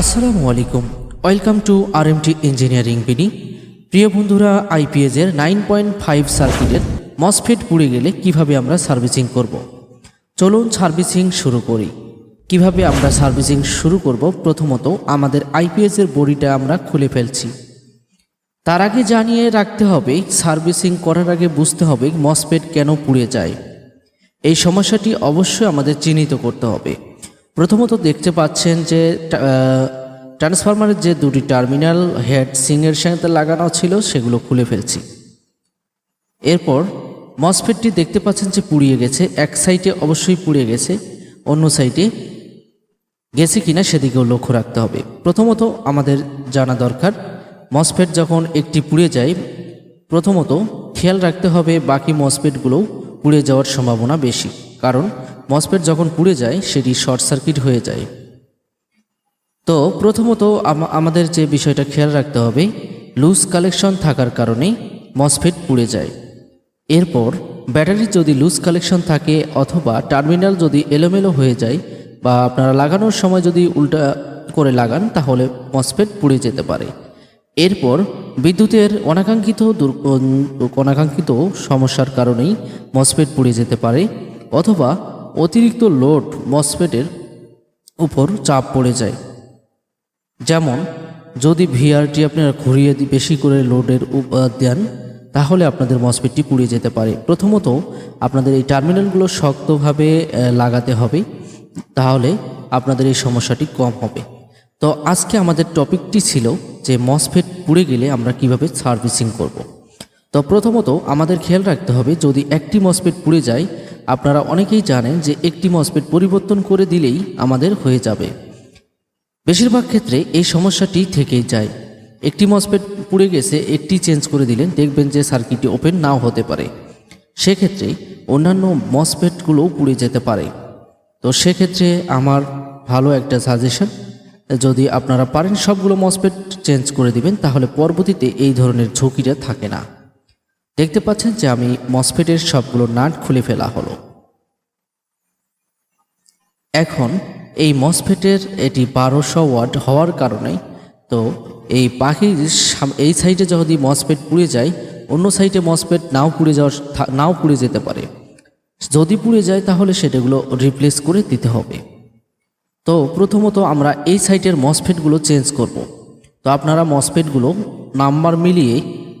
আসসালামু আলাইকুম। Welcome to R M T engineering বিনি প্রিয় বন্ধুরা আইপিএস এর নাইন পয়েন্ট ফাইভ সার্কিটের মসফেট পুড়ে গেলে কীভাবে আমরা সার্ভিসিং করব। চলুন সার্ভিসিং শুরু করি। কীভাবে আমরা সার্ভিসিং শুরু করব? প্রথমত আমাদের আইপিএস এর বডিটা আমরা খুলে ফেলছি। তার আগে জানিয়ে রাখতে হবে সার্ভিসিং করার আগে বুঝতে হবে মসফেট কেন পুড়ে যায়। এই সমস্যাটি অবশ্যই আমাদের চিহ্নিত করতে হবে। প্রথমত দেখতে পাচ্ছেন যে ট্রান্সফরমারের যে দুটি টার্মিনাল হেড সিংয়ের সাথে লাগানো ছিল, সেগুলো খুলে ফেলছি। এরপর মসফেটটি দেখতে পাচ্ছেন যে পুড়িয়ে গেছে। এক সাইডে অবশ্যই পুড়িয়ে গেছে, অন্য সাইডে গেছে কিনা সেদিকেও লক্ষ্য রাখতে হবে। প্রথমত আমাদের জানা দরকার, মসফেট যখন একটি পুড়ে যায়, প্রথমত খেয়াল রাখতে হবে বাকি মসফেটগুলোও পুড়ে যাওয়ার সম্ভাবনা বেশি। কারণ মসফেট যখন পুড়ে যায়, সেটি শর্ট সার্কিট হয়ে যায়। তো প্রথমত আমাদের যে বিষয়টা খেয়াল রাখতে হবে, লুজ কালেকশন থাকার কারণে মসফেট পুড়ে যায়। এরপর ব্যাটারি যদি লুজ কালেকশন থাকে অথবা টার্মিনাল যদি এলোমেলো হয়ে যায় বা আপনারা লাগানোর সময় যদি উল্টা করে লাগান, তাহলে মসফেট পুড়ে যেতে পারে। এরপর বিদ্যুতের অনাকাঙ্ক্ষিত দুর- অনাকাঙ্ক্ষিত সমস্যার কারণেই মসফেট পুড়ে যেতে পারে, অথবা অতিরিক্ত লোড মসফেটের উপর চাপ পড়ে যায়। যেমন, যদি ভিআরটি আপনারা ঘুরিয়ে বেশি করে লোডের দেন, তাহলে আপনাদের মসফেটটি পুড়ে যেতে পারে। প্রথমত, আপনাদের এই টার্মিনালগুলো শক্তভাবে লাগাতে হবে। তাহলে আপনাদের এই সমস্যাটি কম হবে। তো আজকে আমাদের টপিকটি ছিল যে মসফেট পুড়ে গেলে আমরা কীভাবে সার্ভিসিং করব। তো প্রথমত আমাদের খেয়াল রাখতে হবে, যদি একটি মসফেট পুড়ে যায় আপনারা অনেকেই জানেন যে একটি মসফেট পরিবর্তন করে দিলেই আমাদের হয়ে যাবে। বেশিরভাগ ক্ষেত্রে এই সমস্যাটি থেকেই যায়। একটি মসফেট পুড়ে গেছে, একটি চেঞ্জ করে দিলেন, দেখবেন যে সার্কিটটি ওপেন নাও হতে পারে। সেক্ষেত্রে অন্যান্য মসফেটগুলোও পুড়ে যেতে পারে। তো সেক্ষেত্রে আমার ভালো একটা সাজেশন যদি আপনারা পারেন সবগুলো মসফেট চেঞ্জ করে দিবেন, তাহলে পরবর্তীতে এই ধরনের ঝুঁকিটা থাকে না। দেখতে পাচ্ছেন যে আমি মসফেটের সবগুলো নাট খুলে ফেলা হলো। এখন এই মসফেটের এটি বারোশো ওয়াট হওয়ার কারণে তো এই পাখির এই সাইডে যদি মসফেট পুড়ে যায়, অন্য সাইডে মসফেট নাও পুড়ে যাওয়ার নাও পুড়ে যেতে পারে। যদি পুড়ে যায় তাহলে সেটাগুলো রিপ্লেস করে দিতে হবে। তো প্রথমত আমরা এই সাইটের মসফেটগুলো চেঞ্জ করব। তো আপনারা মসফেটগুলো নাম্বার মিলিয়ে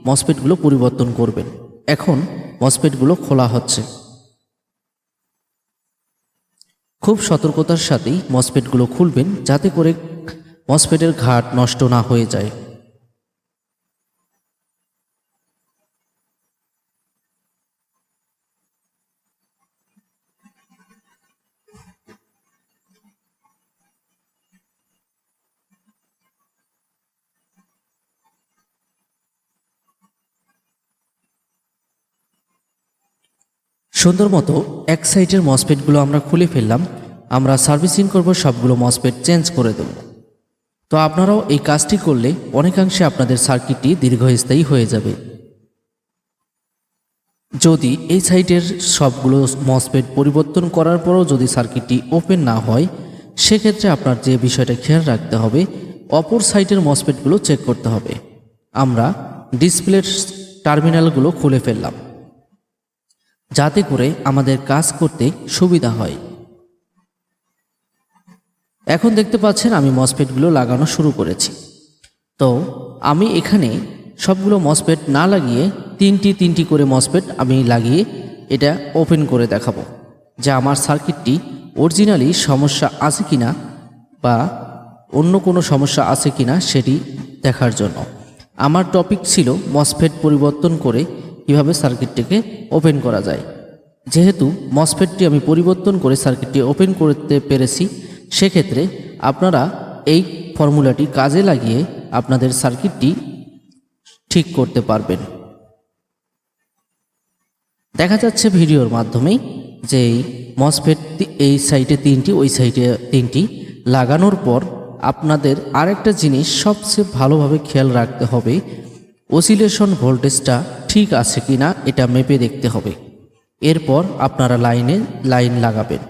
মসফেটগুলো পরিবর্তন করবেন। এখন মসপেটগুলো খোলা হচ্ছে। খুব সতর্কতার সাথেই মসপেটগুলো খুলবেন যাতে করে মসপেটের ঘাট নষ্ট না হয়ে যায়। সুন্দর মতো এক সাইডের মসফেটগুলো আমরা খুলে ফেললাম, আমরা সার্ভিসিং করব, সবগুলো মসফেট চেঞ্জ করে দেব। তো আপনারাও এই কাজটি করলে অনেকাংশে আপনাদের সার্কিটটি দীর্ঘস্থায়ী হয়ে যাবে। যদি এই সাইটের সবগুলো মসফেট পরিবর্তন করার পরও যদি সার্কিটটি ওপেন না হয়, সেক্ষেত্রে আপনার যে বিষয়টা খেয়াল রাখতে হবে, অপর সাইটের মসফেটগুলো চেক করতে হবে। আমরা ডিসপ্লের টার্মিনালগুলো খুলে ফেললাম। যাতে করে আমাদের কাজ করতে সুবিধা হয়। এখন দেখতে পাচ্ছেন আমি মসফেটগুলো লাগানো শুরু করেছি। তো আমি এখানে সবগুলো মসফেট না লাগিয়ে তিনটি তিনটি করে মসফেট আমি লাগিয়ে এটা ওপেন করে দেখাবো যে আমার সার্কিটটি অরিজিনালি সমস্যা আছে কিনা বা অন্য কোনো সমস্যা আছে কিনা সেটি দেখার জন্য। আমার টপিক ছিল মসফেট পরিবর্তন করে কীভাবে সার্কিটটিকে ওপেন করা যায়। যেহেতু মসফেটটি আমি পরিবর্তন করে সার্কিটটি ওপেন করতে পেরেছি, সেক্ষেত্রে আপনারা এই ফর্মুলাটি কাজে লাগিয়ে আপনাদের সার্কিটটি ঠিক করতে পারবেন। দেখা যাচ্ছে ভিডিওর মাধ্যমে যে এই মসফেট এই সাইডে তিনটি, ওই সাইডে তিনটি লাগানোর পর আপনাদের আরেকটা জিনিস সবচেয়ে ভালোভাবে খেয়াল রাখতে হবে। ওসিলেশন ভোল্টেজটা ঠিক আছে কিনা এটা মেপে দেখতে হবে। এরপর আপনারা লাইনে লাইন লাগাবেন।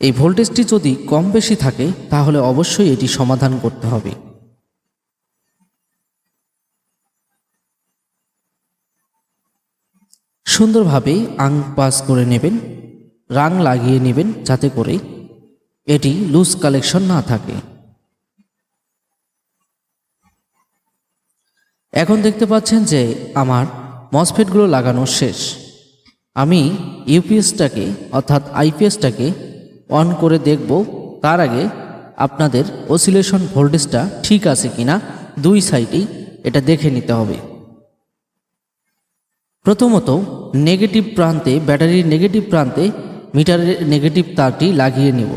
এই ভোল্টেজটি যদি কম বেশি থাকে, তাহলে অবশ্যই এটি সমাধান করতে হবে। সুন্দরভাবে আং পাস করে নেবেন, রাং লাগিয়ে নেবেন যাতে করে এটি লুজ কালেকশন না থাকে। এখন দেখতে পাচ্ছেন যে আমার মসফেটগুলো লাগানো শেষ। আমি ইউপিএসটাকে, অর্থাৎ আইপিএসটাকে অন করে দেখব, তার আগে আপনাদের অসিলেশন ভোল্টেজটা ঠিক আছে কিনা দুই সাইডেই এটা দেখে নিতে হবে। প্রথমত, নেগেটিভ প্রান্তে, ব্যাটারির নেগেটিভ প্রান্তে মিটারের নেগেটিভ তারটি লাগিয়ে নেব।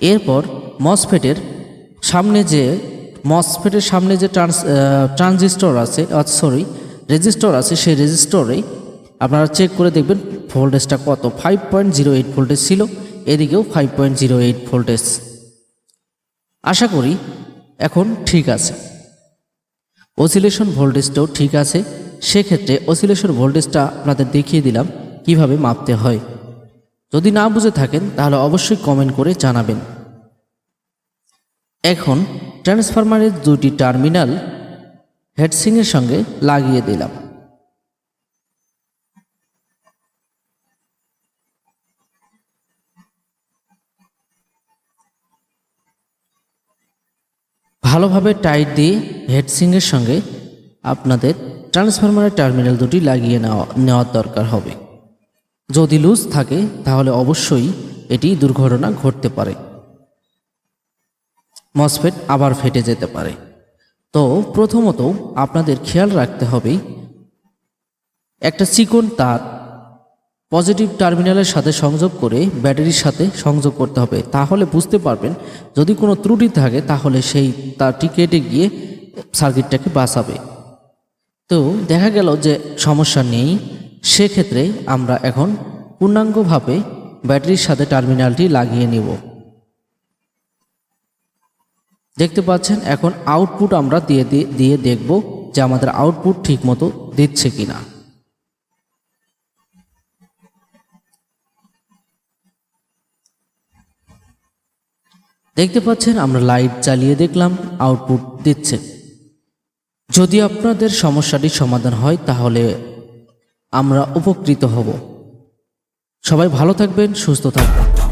এরপর মসফেটের সামনে যে মসফেটের সামনে যে ট্রান্স ট্রানজিস্টর আছে সরি রেজিস্টর আছে, সেই রেজিস্টরে আপনারা চেক করে দেখবেন ভোল্টেজটা কত। Five point zero eight voltage ছিল, এদিকেও five point zero eight voltage আশা করি এখন ঠিক আছে। অসিলেশন ভোল্টেজটাও ঠিক আছে। সেক্ষেত্রে অসিলেশন ভোল্টেজটা আপনাদের দেখিয়ে দিলাম কীভাবে মাপতে হয়। যদি না বুঝে থাকেন, তাহলে অবশ্যই কমেন্ট করে জানাবেন। এখন ট্রান্সফরমারের দুটি টার্মিনাল হেডসিংয়ের সঙ্গে লাগিয়ে দিলাম। ভালোভাবে টাইট দিয়ে হেডসিংয়ের সঙ্গে আপনাদের ট্রান্সফরমারের টার্মিনাল দুটি লাগিয়ে নেওয়া নেওয়ার দরকার হবে। যদি লুজ থাকে, তাহলে অবশ্যই এটি দুর্ঘটনা ঘটতে পারে। মসফেট আবার ফেটে যেতে পারে। তো প্রথমত আপনাদের খেয়াল রাখতে হবে, একটা চিকন তার পজিটিভ টার্মিনালের সাথে সংযোগ করে ব্যাটারির সাথে সংযোগ করতে হবে। তাহলে বুঝতে পারবেন, যদি কোনো ত্রুটি থাকে তাহলে সেই তারটি কেটে গিয়ে সার্কিটটাকে বাঁচাবে। তো দেখা গেল যে সমস্যা নেই, সেক্ষেত্রে আমরা এখন পূর্ণাঙ্গভাবে ব্যাটারির সাথে টার্মিনালটি লাগিয়ে নেব। দেখতে পাচ্ছেন, এখন আউটপুট আমরা দিয়ে দিয়ে- দেখব যে আমাদের আউটপুট ঠিকমতো দিচ্ছে কিনা। দেখতে পাচ্ছেন, আমরা লাইট জ্বালিয়ে দেখলাম আউটপুট দিচ্ছে। যদি আপনাদের সমস্যাটি সমাধান হয়, তাহলে আমরা উপকৃত হব। সবাই ভালো থাকবেন, সুস্থ থাকবেন।